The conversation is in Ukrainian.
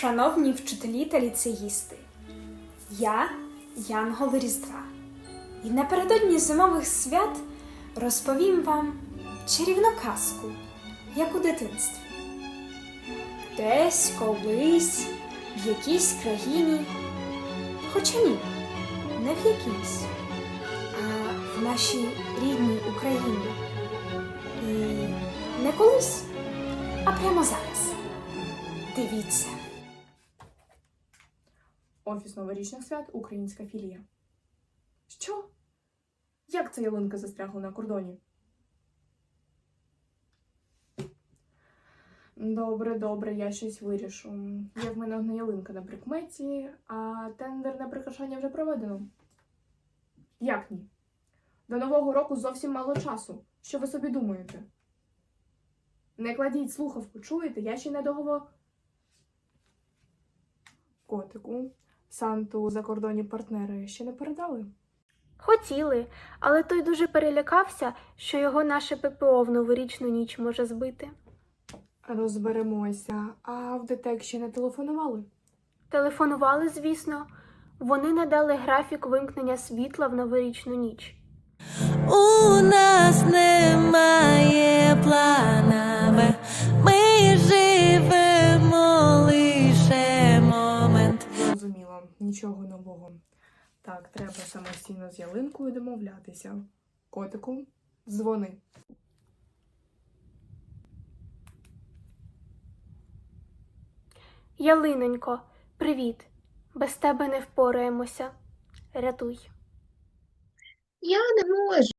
Шановні вчителі та ліцеїсти, я Янгол Різдва. І напередодні зимових свят розповім вам чарівну казку, як у дитинстві. Десь колись в якійсь країні, хоча ні, не в якійсь, а в нашій рідній Україні. І не колись, а прямо зараз. Дивіться. Офіс новорічних свят Українська філія. Що? Як ця ялинка застрягла на кордоні? Добре, добре, я щось вирішу. Є в мене одна ялинка на прикметі, а тендер на прикрашання вже проведено. Як ні? До Нового року зовсім мало часу. Що ви собі думаєте? Не кладіть слухавку, чуєте? Я ще не договор. Котику, Санту закордонні партнери ще не передали. Хотіли, але той дуже перелякався, що його наше ППО в новорічну ніч може збити. Розберемося. А в ДТЕК ще не телефонували? Телефонували, звісно. Вони надали графік вимкнення світла в новорічну ніч. Нічого нового. Так, треба самостійно з ялинкою домовлятися. Котику, дзвони. Ялинонько, привіт. Без тебе не впораємося. Рятуй. Я не можу.